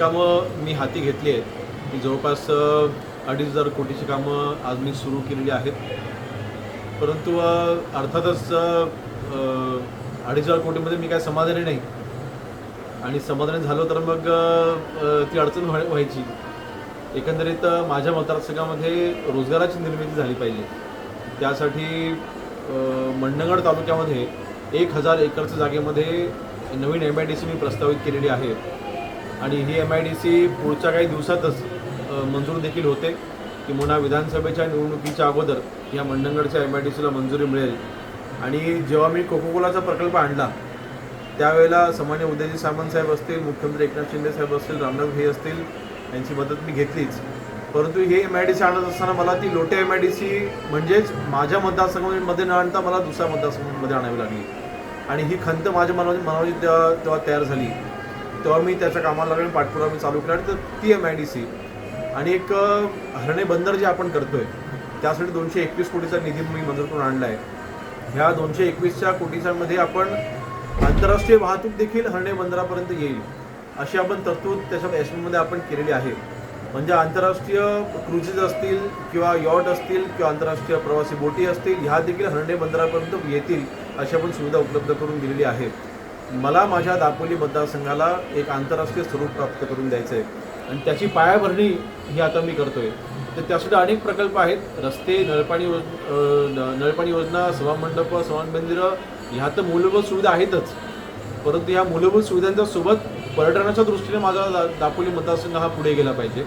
कामं मी हाती घेतली आहेत. की जवळपास अडीच हजार कोटीची कामं आज मी सुरू केलेली आहेत. परंतु अर्थातच अडीच हजार कोटीमध्ये मी काय समाधानी नाही. आणि समाधानी झालो तर मग ती अडचण व्हाय व्हायची. एकंदरीत माझ्या मतदारसंघामध्ये रोजगाराची निर्मिती झाली पाहिजे. त्यासाठी मंडगड मंडणगड तालुक्यामध्ये एक हजार एकरच्या जागेमध्ये नवीन एम आय डी सी मी प्रस्तावित केलेली आहे. आणि ही एम आय डी सी पुढच्या काही दिवसातच मंजूर देखील होते किंवा विधानसभेच्या निवडणुकीच्या अगोदर या मंडणगडच्या एम आय डी सीला मंजुरी मिळेल. आणि जेव्हा मी कोकोकोलाचा प्रकल्प आणला त्यावेळेला सामान्य उदयजी सामंत साहेब असतील मुख्यमंत्री एकनाथ शिंदे साहेब असतील रामनाथ भाई असतील यांची मदत मी घेतलीच. परंतु हे एम आय डी सी आणत असताना मला ती Lote M I D C म्हणजेच माझ्या मतदारसंघामध्ये न आणता मला दुसऱ्या मतदारसंघामध्ये आणावी लागली. आणि ही खंत माझ्या मनामध्ये मनामध्ये तेव्हा तेव्हा तयार झाली. तेव्हा मी त्याच्या कामाला लागले पाठपुरावा मी चालू केला. आणि तर ती एम आय डी सी आणि एक हरणे बंदर जे आपण करतोय त्यासाठी दोनशे एकवीस कोटीचा निधी मी मंजूर करून आणला आहे ह्या दोनशे एकवीसच्या कोटीच्यामध्ये आपण आंतरराष्ट्रीय वाहतूक देखील हरणे बंदरापर्यंत येईल अशी आपण तरतूद त्याच्या एसमध्ये आपण केलेली आहे. म्हणजे आंतरराष्ट्रीय क्रुझेस असतील किंवा यॉट असतील किंवा आंतरराष्ट्रीय प्रवासी बोटी असतील ह्या देखील हरणे बंदरापर्यंत येतील अशी आपण सुविधा उपलब्ध करून दिलेली आहे. मला माझ्या दापोली मतदारसंघाला एक आंतरराष्ट्रीय स्वरूप प्राप्त करून द्यायचं आहे. आणि त्याची पायाभरणी ही आता मी करतोय. तर त्यासुद्धा अनेक प्रकल्प आहेत. रस्ते नळपाणी योज न- नळपाणी योजना सभामंडप मंदिरं ह्या तर मूलभूत सुविधा आहेतच. परंतु ह्या मूलभूत सुविधांच्या सोबत पर्यटनाच्या दृष्टीने माझा दा दापोली मतदारसंघ हा पुढे गेला पाहिजे.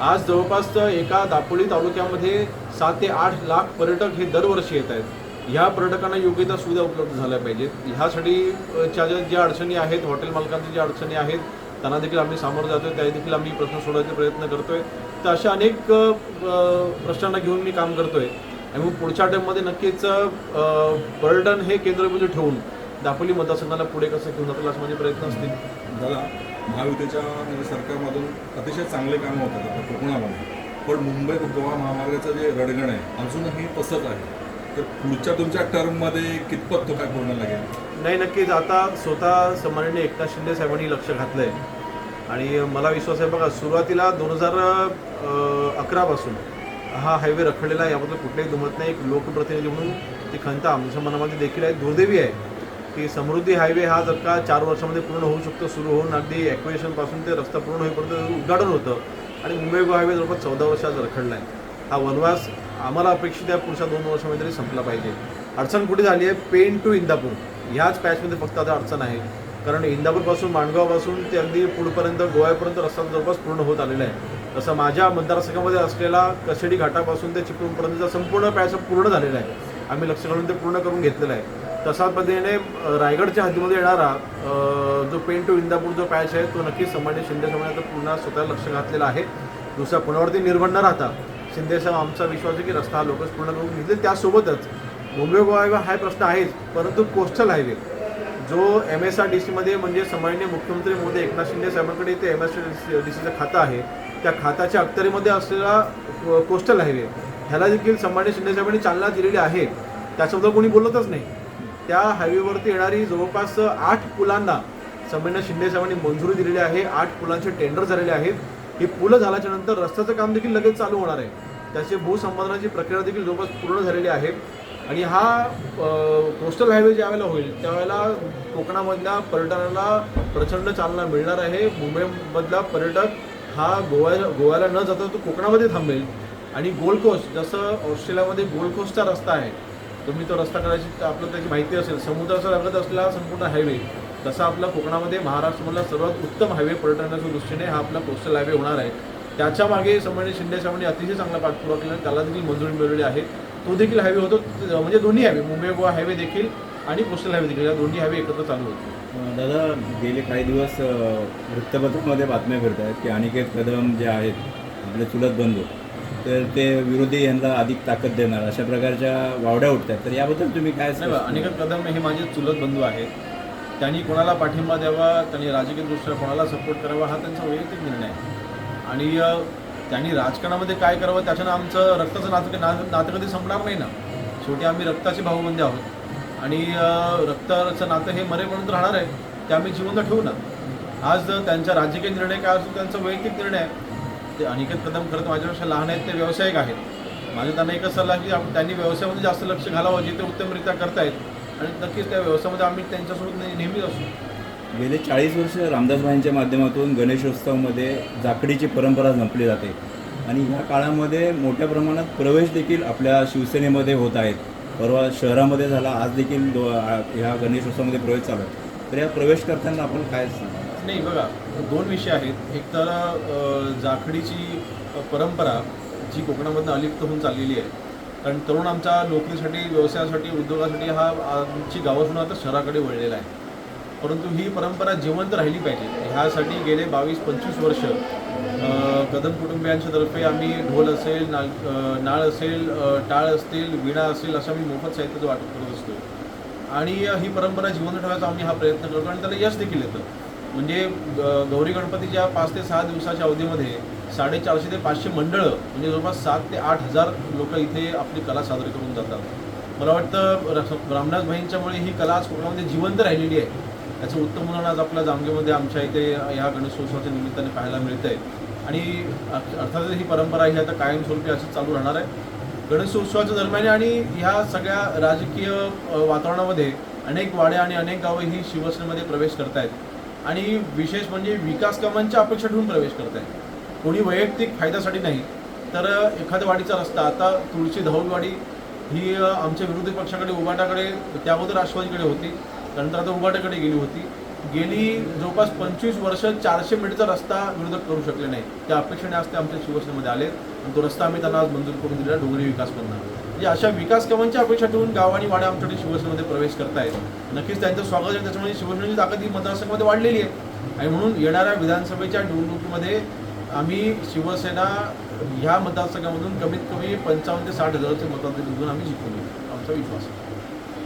आज जवळपास तर एका दापोली तालुक्यामध्ये सात ते आठ लाख पर्यटक हे दरवर्षी येत आहेत. ह्या पर्यटकांना योग्य त्या सुविधा उपलब्ध झाल्या पाहिजेत. ह्यासाठी च्या ज्या ज्या अडचणी आहेत हॉटेल मालकांच्या ज्या अडचणी आहेत त्यांना देखील आम्ही सामोरं जातोय. त्या देखील आम्ही प्रश्न सोडवायचा प्रयत्न करतोय. तर अशा अनेक प्रश्नांना घेऊन मी काम करतोय. आणि मग पुढच्या टाईममध्ये नक्कीच पर्यटन हे केंद्रबिंदू ठेवून दापोली मतदारसंघाला पुढे कसं घेऊन जातील असे माझे प्रयत्न असतील. दादा महायुतीच्या म्हणजे सरकारमधून अतिशय चांगले कामं होतात आता कोकणामध्ये पण मुंबई गोवा महामार्गाचं जे रडगण आहे अजूनही तसंच आहे. तर पुढच्या तुमच्या टर्ममध्ये कितपत तो काय पूर्ण लागेल? नाही नक्कीच. आता स्वतः सन्माननीय एकनाथ शिंदे साहेबांनी लक्ष घातलं आहे आणि मला विश्वास आहे बघा सुरुवातीला दोन हजार अकरापासून हा हायवे रखडलेला आहे. याबद्दल कुठल्याही दुमत नाही. एक लोकप्रतिनिधी म्हणून ती खंत आमच्या मनामध्ये देखील आहे. दुर्दैवी आहे की समृद्धी हायवे हा जर का चार वर्षामध्ये पूर्ण होऊ शकतो सुरू होऊन अगदी ॲक्वेशनपासून ते रस्ता पूर्ण होईपर्यंत उद्घाटन होतं. आणि मुंबई हायवे जवळपास चौदा वर्षात रखडला आहे हा वनवास आम्हाला अपेक्षित आहे पुढच्या दोन वर्षामध्ये तरी संपला पाहिजे. अडचण कुठे झाली आहे? पेन टू इंदापूर ह्याच पॅचमध्ये फक्त आता अडचण आहे. कारण इंदापूरपासून माणगावपासून ते अगदी पुढपर्यंत गोव्यापर्यंत रस्ता जवळपास पूर्ण होत आलेला आहे. तसं माझ्या मतदारसंघामध्ये असलेला कशेडी घाटापासून ते चिपळूणपर्यंतचा संपूर्ण पॅच पूर्ण झालेला आहे. आम्ही लक्ष घालून ते पूर्ण करून घेतलेलं आहे. तसा पद्धतीने रायगडच्या हद्दीमध्ये येणारा जो पेन टू इंदापूर जो पॅच आहे तो नक्कीच समान्य शिंदे साहेबांनी आता पुन्हा स्वतः लक्ष घातलेला आहे. दुसरा पुण्यावरती निर्भर न राहता. शिंदे साहेब आमचा विश्वास आहे की रस्ता हा लवकरच पूर्ण करून घेतील. त्यासोबतच मुंबई गोवा हा प्रश्न आहेच परंतु कोस्टल हायवे जो एम एस आर डी सीमध्ये म्हणजे सामान्य मुख्यमंत्री मोदी एकनाथ शिंदे साहेबांकडे ते एम एस आर डी सीचं खातं आहे त्या खात्याच्या अखत्यारीमध्ये असलेला कोस्टल हायवे ह्याला देखील सामान्य शिंदे साहेबांनी चालना दिलेली आहे. त्याच्याबद्दल कोणी बोलतच नाही. त्या हायवेवरती येणारी जवळपास आठ पुलांना सामान्य शिंदे साहेबांनी मंजुरी दिलेली आहे. आठ पुलांचे टेंडर झालेले आहेत. ही पुलं झाल्याच्यानंतर रस्त्याचं काम देखील लगेच चालू होणार आहे. त्याची भूसंपादनाची प्रक्रिया देखील जवळपास पूर्ण झालेली आहे. आणि हा कोस्टल हायवे ज्या वेळेला होईल त्यावेळेला कोकणामधल्या पर्यटनाला प्रचंड चालना मिळणार आहे. मुंबईमधला पर्यटक हा गोवा गोव्याला न जाता तो कोकणामध्ये थांबेल. आणि गोल्ड कोस्ट जसं ऑस्ट्रेलियामध्ये गोल्ड कोस्टचा रस्ता आहे तुम्ही तो रस्ता करायची आपलं त्याची माहिती असेल समुद्राचा लागत असलेला संपूर्ण हायवे तसा आपला कोकणामध्ये महाराष्ट्रामधला सर्वात उत्तम हायवे पर्यटनाच्या दृष्टीने हा आपला कोस्टल हायवे होणार आहे. त्याच्यामागे सन्मान्य शिंदे साहेबांनी अतिशय चांगला पाठपुरावा केला त्याला देखील मंजुरी मिळवलेली आहे. तो देखील हायवे होतो. म्हणजे दोन्ही हायवे मुंबई गोवा हायवे देखील आणि कोस्टल हायवे देखील. या दोन्ही हायवे एकत्र चालू होते. दादा गेले काही दिवस वृत्तपत्रामध्ये बातम्या फिरत आहेत की अनिकेत कदम जे आहेत आपले चुलत बंधू तर ते विरोधी यांना अधिक ताकद देणार अशा प्रकारच्या वावड्या उठतात तर याबद्दल तुम्ही काय बा, अनिकेत कदम हे माझे चुलत बंधू आहेत. त्यांनी कोणाला पाठिंबा द्यावा त्यांनी राजकीयदृष्ट्या कोणाला सपोर्ट करावा हा त्यांचा वैयक्तिक निर्णय. आहे आणि त्यांनी राजकारणामध्ये काय करावं त्याच्यानं आमचं रक्ताचं नातं ना नातं कधी संपणार नाही ना. शेवटी आम्ही रक्ताचे भाऊबंदी आहोत. आणि रक्ताचं नातं हे मरेपर्यंत राहणार आहे ते आम्ही जिवंत ठेवू ना. आज त्यांचा राजकीय निर्णय काय असतो त्यांचा वैयक्तिक निर्णय आहे. ते अनिकेत कदम खरं तर माझ्यापेक्षा लहान आहेत ते व्यावसायिक आहेत. माझ्या त्यांना एकच सल्ला की त्यांनी व्यवसायामध्ये जास्त लक्ष घालावं जिथे उत्तमरित्या करतायत. आणि नक्कीच त्या व्यवसायामध्ये आम्ही त्यांच्यासोबत नेहमीच असू. गेले चाळीस वर्ष रामदासभाईंच्या माध्यमातून गणेशोत्सवामध्ये जाकडीची परंपरा जपली जाते. आणि ह्या काळामध्ये मोठ्या प्रमाणात प्रवेश देखील आपल्या शिवसेनेमध्ये होत आहेत. परवा शहरामध्ये झाला आज देखील दो ह्या गणेशोत्सवामध्ये प्रवेश चालू आहे. तर या प्रवेश करताना आपण काय? नाही बघा दोन विषय आहेत. एक तर जाखडीची परंपरा जी कोकणामधून अलिप्त होऊन चाललेली आहे. कारण तरुण आमचा नोकरीसाठी व्यवसायासाठी उद्योगासाठी हा आमची गावातून आता शहराकडे वळलेला आहे. परंतु ही परंपरा जिवंत राहिली पाहिजे. ह्यासाठी गेले बावीस पंचवीस वर्ष कदम कुटुंबियांच्या तर्फे आम्ही ढोल असेल नाल नाळ असेल टाळ असतील विणा असेल असं आम्ही मोफत साहित्याचं वाटप करत असतो. आणि ही परंपरा जिवंत ठेवायचा आम्ही हा प्रयत्न करतो आणि त्याला यश देखील येतं. म्हणजे ग- गौरी गणपतीच्या पाच ते सहा दिवसाच्या अवधीमध्ये साडेचारशे ते पाचशे मंडळं म्हणजे जवळपास सात ते आठ हजार लोक इथे आपली कला सादर करून जातात. मला वाटतं रामदास रामनाथ भाईंच्यामुळे ही कला आज कोकणामध्ये जिवंत राहिलेली आहे. त्याचं उत्तम उदाहरण आज आपल्या जामगेमध्ये आमच्या इथे ह्या गणेशोत्सवाच्या निमित्ताने पाहायला मिळतं आहे आणि अर्थातच ही परंपरा ही आता कायमस्वरूपी अशीच चालू राहणार आहे. गणेशोत्सवाच्या दरम्यान आणि ह्या सगळ्या राजकीय वातावरणामध्ये अनेक वाड्या आणि अनेक गावं ही शिवसेनेमध्ये प्रवेश करत आहेत आणि विशेष म्हणजे विकास कामांच्या अपेक्षा ठेवून प्रवेश करत आहेत कोणी वैयक्तिक फायद्यासाठी नाही तर एखाद्या वाडीचा रस्ता. आता तुळशी धवलवाडी ही आमच्या विरोधी पक्षाकडे उभाटाकडे त्या अगोदर राष्ट्रवादीकडे होती. त्यानंतर आता उभाटाकडे गेली होती. गेली जवळपास पंचवीस वर्ष चारशे मीटरचा रस्ता विरोधक करू शकले नाही. त्या अपेक्षेने आज ते आमच्या शिवसेनेमध्ये आले आणि तो रस्ता आम्ही त्यांना आज मंजूर करून दिला डोंगरी विकास मधनं म्हणजे अशा विकास कामांची अपेक्षा ठेवून गाव आणि वाड्या आमच्याकडे शिवसेनेमध्ये प्रवेश करतायत. नक्कीच त्यांचं स्वागत आहे. त्याच्यामुळे शिवसेनेची ताकद ही मतदारसंघामध्ये वाढलेली आहे. आणि म्हणून येणाऱ्या विधानसभेच्या निवडणुकीमध्ये आम्ही शिवसेना ह्या मतदारसंघामधून कमीत कमी पंचावन्न ते साठ हजाराचे मताधिक्य घेऊन आम्ही जिंकून आमचा विश्वास आहे.